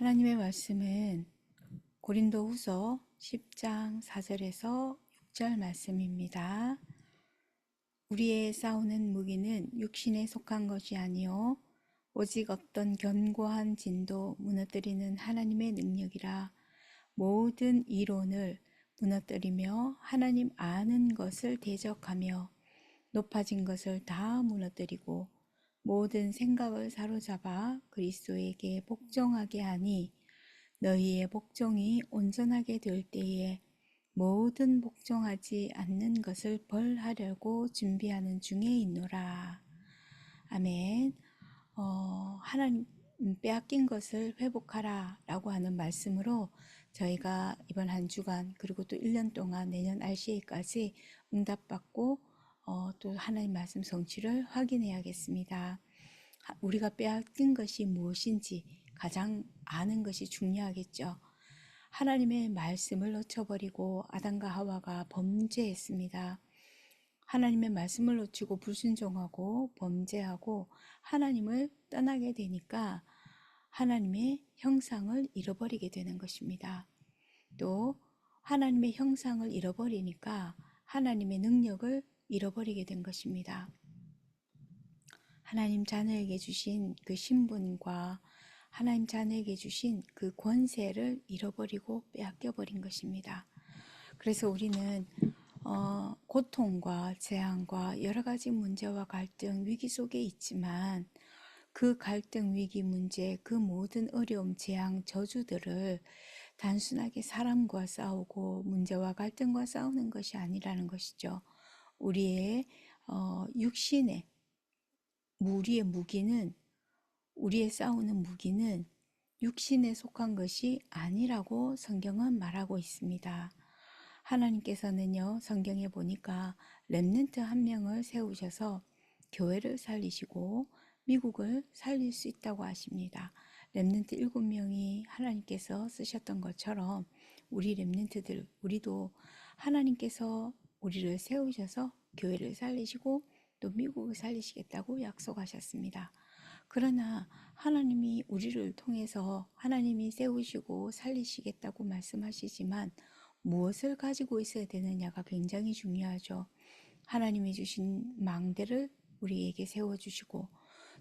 하나님의 말씀은 고린도 후서 10장 4절에서 6절 말씀입니다. 우리의 싸우는 무기는 육신에 속한 것이 아니요 오직 어떤 견고한 진도 무너뜨리는 하나님의 능력이라 모든 이론을 무너뜨리며 하나님 아는 것을 대적하며 높아진 것을 다 무너뜨리고 모든 생각을 사로잡아 그리스도에게 복종하게 하니 너희의 복종이 온전하게 될 때에 모든 복종하지 않는 것을 벌하려고 준비하는 중에 있노라. 아멘. 어, 하나님 빼앗긴 것을 회복하라 라고 하는 말씀으로 저희가 이번 한 주간 그리고 또 1년 동안 내년 RCA까지 응답받고 어, 또 하나님 말씀 성취를 확인해야겠습니다. 우리가 빼앗긴 것이 무엇인지 가장 아는 것이 중요하겠죠. 하나님의 말씀을 놓쳐버리고 아담과 하와가 범죄했습니다. 하나님의 말씀을 놓치고 불순종하고 범죄하고 하나님을 떠나게 되니까 하나님의 형상을 잃어버리게 되는 것입니다. 또 하나님의 형상을 잃어버리니까 하나님의 능력을 잃어버리게 된 것입니다. 하나님 자녀에게 주신 그 신분과 하나님 자녀에게 주신 그 권세를 잃어버리고 빼앗겨 버린 것입니다. 그래서 우리는 어, 고통과 재앙과 여러 가지 문제와 갈등, 위기 속에 있지만 그 갈등, 위기, 문제, 그 모든 어려움, 재앙, 저주들을 단순하게 사람과 싸우고 문제와 갈등과 싸우는 것이 아니라는 것이죠. 우리의 어, 육신의 우리의 무기는 우리의 싸우는 무기는 육신에 속한 것이 아니라고 성경은 말하고 있습니다. 하나님께서는요, 성경에 보니까 렘넨트 한 명을 세우셔서 교회를 살리시고 미국을 살릴 수 있다고 하십니다. 렘넨트 일곱 명이 하나님께서 쓰셨던 것처럼 우리 렘넨트들, 우리도 하나님께서 우리를 세우셔서 교회를 살리시고 또 미국을 살리시겠다고 약속하셨습니다. 그러나 하나님이 우리를 통해서 하나님이 세우시고 살리시겠다고 말씀하시지만 무엇을 가지고 있어야 되느냐가 굉장히 중요하죠. 하나님이 주신 망대를 우리에게 세워주시고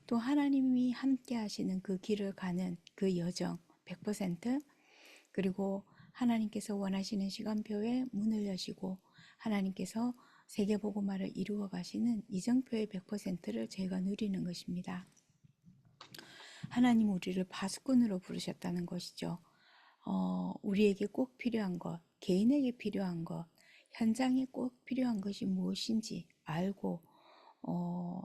또 하나님이 함께 하시는 그 길을 가는 그 여정 100% 그리고 하나님께서 원하시는 시간표에 문을 여시고 하나님께서 세계 보고마를 이루어 가시는 이정표의 100%를 저희가 누리는 것입니다. 하나님 우리를 파수꾼으로 부르셨다는 것이죠. 어, 우리에게 꼭 필요한 것, 개인에게 필요한 것, 현장에 꼭 필요한 것이 무엇인지 알고 어,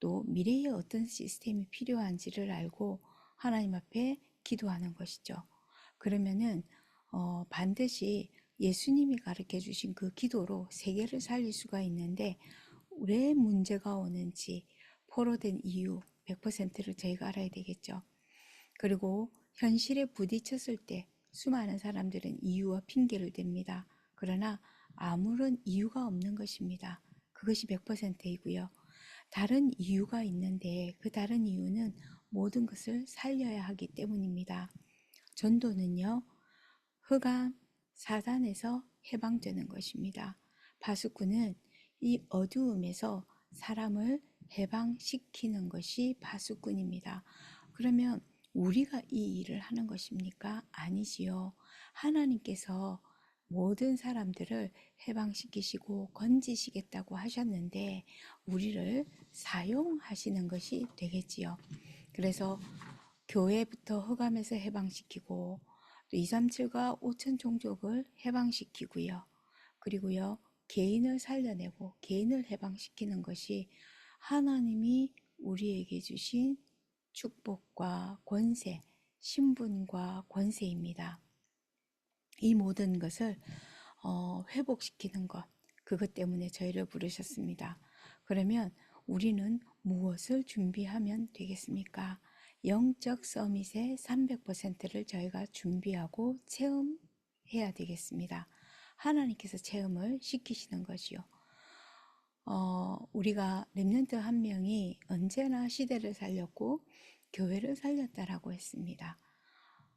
또 미래에 어떤 시스템이 필요한지를 알고 하나님 앞에 기도하는 것이죠. 그러면은 어, 반드시 예수님이 가르쳐 주신 그 기도로 세계를 살릴 수가 있는데 왜 문제가 오는지 포로된 이유 100%를 저희가 알아야 되겠죠. 그리고 현실에 부딪혔을 때 수많은 사람들은 이유와 핑계를 댑니다. 그러나 아무런 이유가 없는 것입니다. 그것이 100%이고요. 다른 이유가 있는데 그 다른 이유는 모든 것을 살려야 하기 때문입니다. 전도는요, 흑암, 사단에서 해방되는 것입니다. 바수꾼은 이 어두움에서 사람을 해방시키는 것이 바수꾼입니다. 그러면 우리가 이 일을 하는 것입니까? 아니지요. 하나님께서 모든 사람들을 해방시키시고 건지시겠다고 하셨는데 우리를 사용하시는 것이 되겠지요. 그래서 교회부터 흑암에서 해방시키고 또 237과 5천 종족을 해방시키고요. 그리고요. 개인을 살려내고 개인을 해방시키는 것이 하나님이 우리에게 주신 축복과 권세, 신분과 권세입니다. 이 모든 것을 어, 회복시키는 것, 그것 때문에 저희를 부르셨습니다. 그러면 우리는 무엇을 준비하면 되겠습니까? 영적 서밋의 300%를 저희가 준비하고 체험해야 되겠습니다. 하나님께서 체험을 시키시는 것이요. 어, 우리가 랩런트 한 명이 언제나 시대를 살렸고 교회를 살렸다라고 했습니다.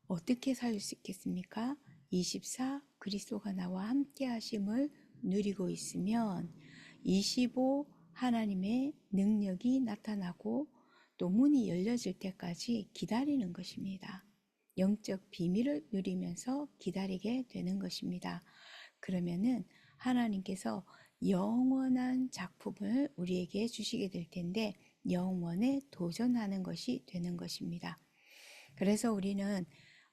어떻게 살수 있겠습니까? 24 그리스도가 나와 함께 하심을 누리고 있으면 25 하나님의 능력이 나타나고 또 문이 열려질 때까지 기다리는 것입니다. 영적 비밀을 누리면서 기다리게 되는 것입니다. 그러면은 하나님께서 영원한 작품을 우리에게 주시게 될 텐데 영원에 도전하는 것이 되는 것입니다. 그래서 우리는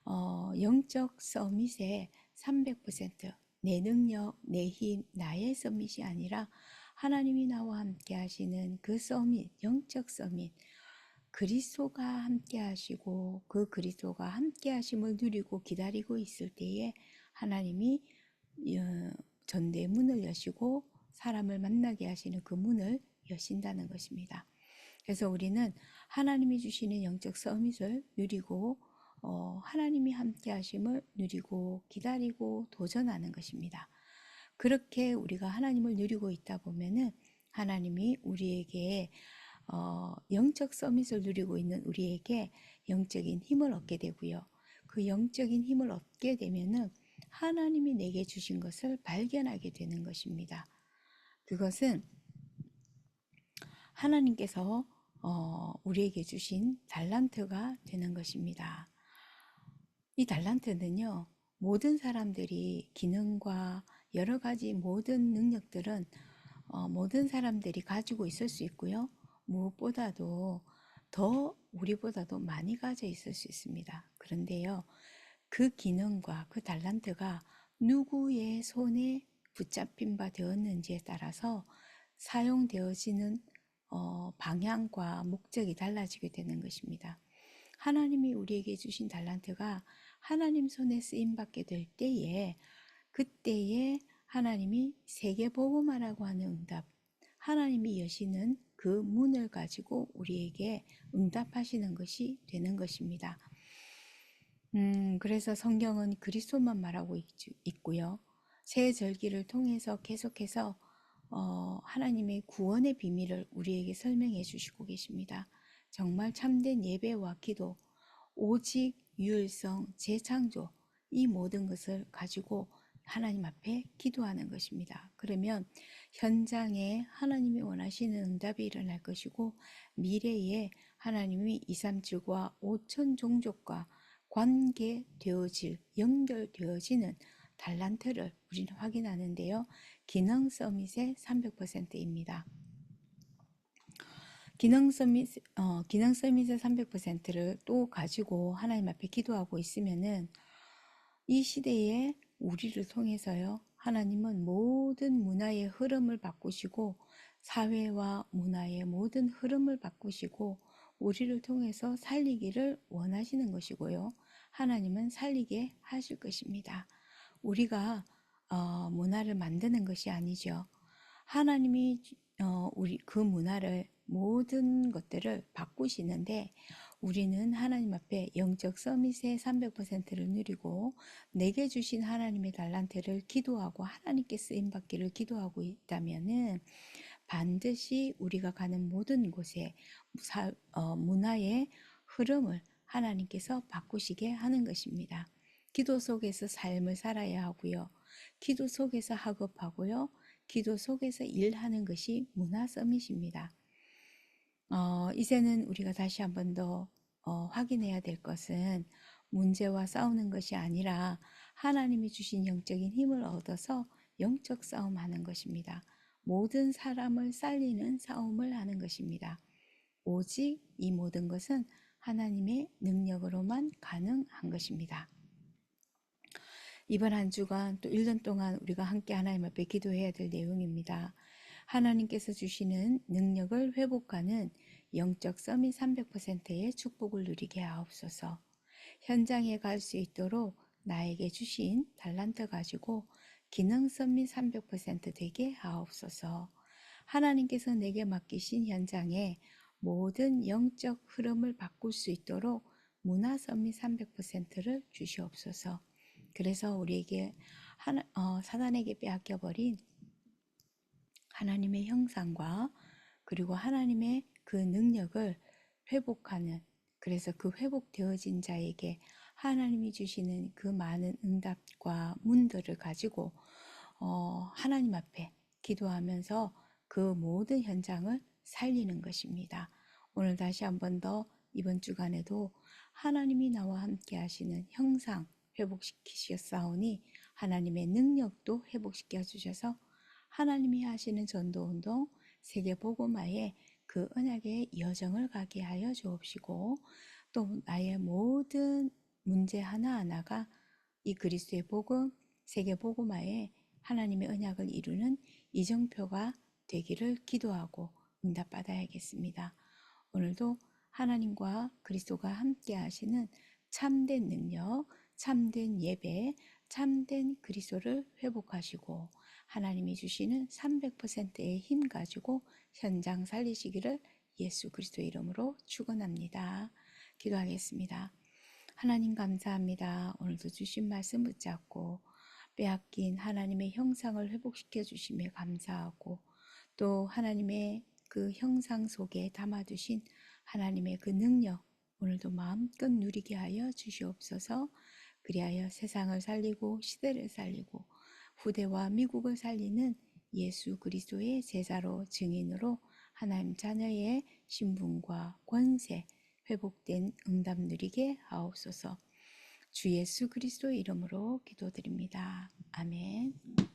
어, 영적 서밋에 300%내 능력, 내 힘, 나의 서밋이 아니라 하나님이 나와 함께 하시는 그 서밋, 영적 서밋, 그리스도가 함께 하시고 그 그리스도가 함께 하심을 누리고 기다리고 있을 때에 하나님이 어, 전대 문을 여시고 사람을 만나게 하시는 그 문을 여신다는 것입니다. 그래서 우리는 하나님이 주시는 영적 서밋을 누리고 어, 하나님이 함께 하심을 누리고 기다리고 도전하는 것입니다. 그렇게 우리가 하나님을 누리고 있다 보면은 하나님이 우리에게 어, 영적 서밋을 누리고 있는 우리에게 영적인 힘을 얻게 되고요. 그 영적인 힘을 얻게 되면은 하나님이 내게 주신 것을 발견하게 되는 것입니다. 그것은 하나님께서 어, 우리에게 주신 달란트가 되는 것입니다. 이 달란트는요, 모든 사람들이 기능과 여러 가지 모든 능력들은 어, 모든 사람들이 가지고 있을 수 있고요. 무엇보다도 더 우리보다도 많이 가져 있을 수 있습니다. 그런데요, 그 기능과 그 달란트가 누구의 손에 붙잡힌 바 되었는지에 따라서 사용되어지는 어, 방향과 목적이 달라지게 되는 것입니다. 하나님이 우리에게 주신 달란트가 하나님 손에 쓰임 받게 될 때에 그때에 하나님이 세계 복음화라고 하는 응답, 하나님이 여시는 그 문을 가지고 우리에게 응답하시는 것이 되는 것입니다. 음, 그래서 성경은 그리스도만 말하고 있, 있고요. 새 절기를 통해서 계속해서 어, 하나님의 구원의 비밀을 우리에게 설명해 주시고 계십니다. 정말 참된 예배와 기도, 오직 유일성, 재창조 이 모든 것을 가지고 하나님 앞에 기도하는 것입니다. 그러면 현장에 하나님이 원하시는 응답이 일어날 것이고 미래에 하나님이 2, 3, 7과 5천 종족과 관계되어질, 연결되어지는 달란트를 우리는 확인하는데요. 기능 서밋의 300%입니다. 기능 서밋, 어, 기능 서밋의 300%를 또 가지고 하나님 앞에 기도하고 있으면은 이 시대에 우리를 통해서요, 하나님은 모든 문화의 흐름을 바꾸시고 사회와 문화의 모든 흐름을 바꾸시고 우리를 통해서 살리기를 원하시는 것이고요. 하나님은 살리게 하실 것입니다. 우리가 어, 문화를 만드는 것이 아니죠. 하나님이 어, 우리 그 문화를 모든 것들을 바꾸시는데 우리는 하나님 앞에 영적 서밋의 300%를 누리고 내게 주신 하나님의 달란트를 기도하고 하나님께 쓰임 받기를 기도하고 있다면은 반드시 우리가 가는 모든 곳에 어, 문화의 흐름을 하나님께서 바꾸시게 하는 것입니다. 기도 속에서 삶을 살아야 하고요. 기도 속에서 학업하고요. 기도 속에서 일하는 것이 문화 서밋입니다. 어, 이제는 우리가 다시 한 번 더 어, 확인해야 될 것은 문제와 싸우는 것이 아니라 하나님이 주신 영적인 힘을 얻어서 영적 싸움하는 것입니다. 모든 사람을 살리는 싸움을 하는 것입니다. 오직 이 모든 것은 하나님의 능력으로만 가능한 것입니다. 이번 한 주간 또 1년 동안 우리가 함께 하나님 앞에 기도해야 될 내용입니다. 하나님께서 주시는 능력을 회복하는 영적 서밋 300%의 축복을 누리게 하옵소서. 현장에 갈 수 있도록 나에게 주신 달란트 가지고 기능 서밋 300% 되게 하옵소서. 하나님께서 내게 맡기신 현장에 모든 영적 흐름을 바꿀 수 있도록 문화 서밋 300%를 주시옵소서. 그래서 우리에게 하나, 어, 사단에게 빼앗겨버린 하나님의 형상과 그리고 하나님의 그 능력을 회복하는 그래서 그 회복되어진 자에게 하나님이 주시는 그 많은 응답과 문들을 가지고 어, 하나님 앞에 기도하면서 그 모든 현장을 살리는 것입니다. 오늘 다시 한 번 더 이번 주간에도 하나님이 나와 함께 하시는 형상 회복시키셨사오니 하나님의 능력도 회복시켜 주셔서 하나님이 하시는 전도 운동 세계 복음화의 그 언약의 여정을 가게 하여 주옵시고 또 나의 모든 문제 하나하나가 이 그리스도의 복음 세계 복음화에 하나님의 언약을 이루는 이정표가 되기를 기도하고 응답받아야겠습니다. 오늘도 하나님과 그리스도가 함께 하시는 참된 능력, 참된 예배, 참된 그리스도를 회복하시고 하나님이 주시는 300%의 힘 가지고 현장 살리시기를 예수 그리스도의 이름으로 축원합니다. 기도하겠습니다. 하나님 감사합니다. 오늘도 주신 말씀 붙잡고 빼앗긴 하나님의 형상을 회복시켜 주심에 감사하고 또 하나님의 그 형상 속에 담아두신 하나님의 그 능력 오늘도 마음껏 누리게 하여 주시옵소서 그리하여 세상을 살리고 시대를 살리고 후대와 미국을 살리는 예수 그리스도의 제자로 증인으로 하나님 자녀의 신분과 권세 회복된 응답 누리게 하옵소서 주 예수 그리스도 이름으로 기도드립니다. 아멘.